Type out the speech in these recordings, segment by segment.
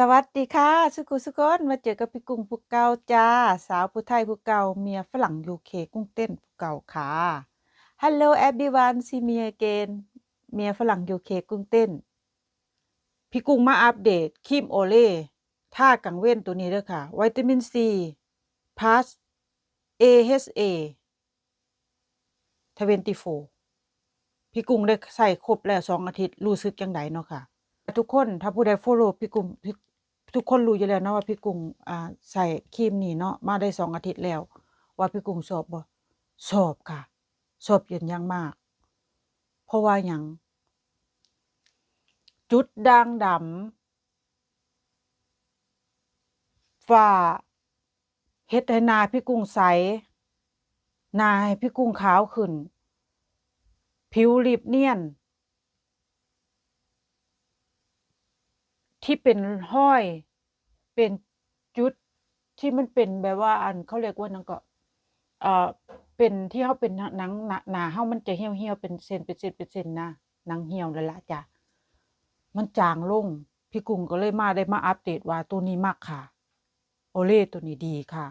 สวัสดีค่ะสุกุสุกนมาเจอกับพี่กุ้งผู้เก่าจ้า สาวผู้ไทยผู้เก่าเมียฝรั่งยูเคกุ้งเต้นผู้เก่าค่ะ Hello everyone see me again เมียฝรั่งยูเคกุ้งเต้น พี่กุ้งมาอัปเดตครีมโอเล่ท่ากังเว้นตัวนี้เด้อค่ะวิตามินซีพาส AHA 24พี่กุ้งได้ใส่ครบแล้วสองอาทิตย์รู้สึกยังไงเนาะค่ะ ทุกคนถ้าผู้ใด follow พี่กุ้งพี่ทุกคนรู้อยู่แล้วนะว่าพี่กุ้งอ่าใส่ครีมนี่เนาะมาได้สองอาทิตย์แล้ว ว่าพี่กุ้งชอบบ่ชอบค่ะชอบอย่างอยังมาก เพราะว่าหยังจุดด่างดำฝ้าเฮ็ดให้นาพี่กุ้งใสนาให้พี่กุ้งขาวขึ้น ผิวรีบเนียน ที่เป็นห้อย เป็นจุดที่มันเป็นแบบว่า อันเขาเรียกว่านังก็เอ่อเป็นที่เขาเป็นหนังหนาหนาเฮามันจะเหี่ยวเหี่ยวเป็นเส้นเป็นเส้นเป็นเส้นนะหนังเหี่ยวเลยละจ้ะมันจางลงพี่กุ้งก็เลยมาได้มาอัปเดตว่าตัวนี้มากค่ะ โอเล่ตัวนี้ดีค่ะ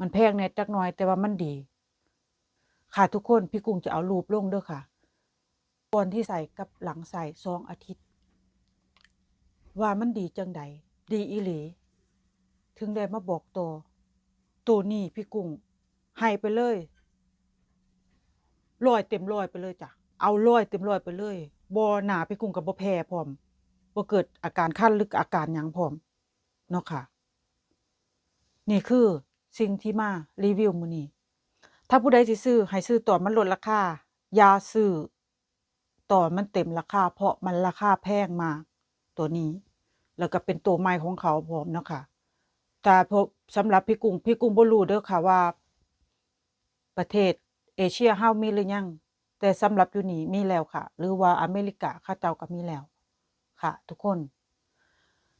มันแพงแน่จักหน่อยแต่ว่ามันดี ค่ะทุกคนพี่กุ้งจะเอารูปลงด้อค่ะก่อนที่ใส่กับหลังใส่สองอาทิตย์ ว่ามันดีจังใดดีอีหลี ถึงได้มาบอกตัวตัวนี้พี่กุ้งให้ไปเลยร้อยเต็มร้อยไปเลยจ้ะเอาร้อยเต็มร้อยไปเลยบ่หนาพี่กุ้งกับบ่แพ้พร้อมบ่เกิดอาการคันหรือาการยังพร้อมเนาะค่ะ นี่คือสิ่งที่มารีวิวมือนี้ถ้าผู้ใดสิซื้อให้ซื้อต่อมันลดราคายาซื้อต่อมันเต็มราคาเพราะมันราคาแพงมาก ตัวนี้ แล้วก็เป็นตัวใหม่ของเขาพร้อมเนาะค่ะแต่พบสำหรับพี่กุ้งพี่กุ้งบ่รู้เด้อค่ะว่า ประเทศเอเชียเฮามีหรือยัง แต่สำหรับอยู่นี่มีแล้วค่ะ หรือว่าอเมริกาเขาเจ้าก็มีแล้ว ค่ะ ทุกคน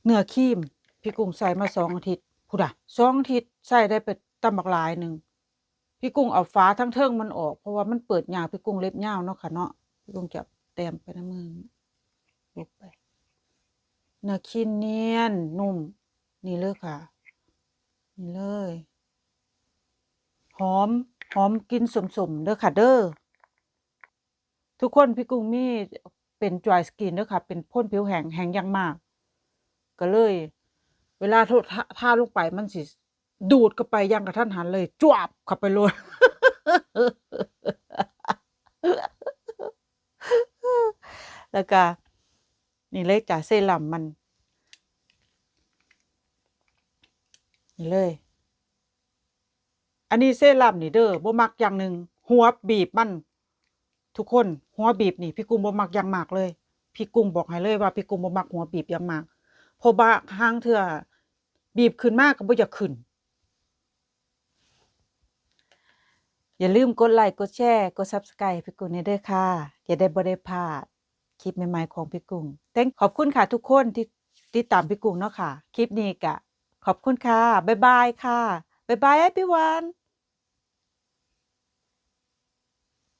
เนื้อครีมพี่กุ้งใส่มาสองอาทิตย์พุดะสองอาทิตย์ใส่ได้ไปตำบักหลายหนึ่งพี่กุ้งเอาฟ้าทั้งเทิงมันออก เพราะว่ามันเปิดยาวพี่กุ้งเล็บยาวเนาะค่ะเนาะพี่กุ้งจะแต้มไปน้ำมือลบไป เนื้อครีมเนียน นุ่ม นี่เลยค่ะ นี่เลย หอม หอมกินสมๆเด้อค่ะ เด้อ ทุกคนพี่กุ้งมีเป็น dry skin เด้อค่ะ เป็นพ่นผิวแห้งแห้งยังมาก ก็เลย เวลาทาทาลงไปมันสิ ดูดเข้าไปยังกระทันหันเลย จวบเข้าไปเลยแล้วก็ นี่เลยจ้ะเซรั่มมัน นี่เลย อันนี้เซรั่มนี่เด้อบ่มักอย่างหนึ่งหัวบีบมัน ทุกคนหัวบีบนี่พี่กุ้งบ่มักอย่างมากเลย พี่กุ้งบอกให้เลยว่าพี่กุ้งบ่มักหัวบีบอย่างมากเพราะว่าห้างเถื่อบีบขึ้นมากก็บ่อยากขึ้น อย่าลืมกดไลค์กดแชร์กด Subscribe พี่กุ้งนี่เด้อค่ะจะได้บ่ได้พลาด คลิปใหม่ๆของพี่กุ้งเต้ยขอบคุณค่ะทุกคนที่ติดตามพี่กุ้งเนาะค่ะ คลิปนี้ก็ขอบคุณค่ะ บ๊ายบายค่ะ บ๊ายบาย everyone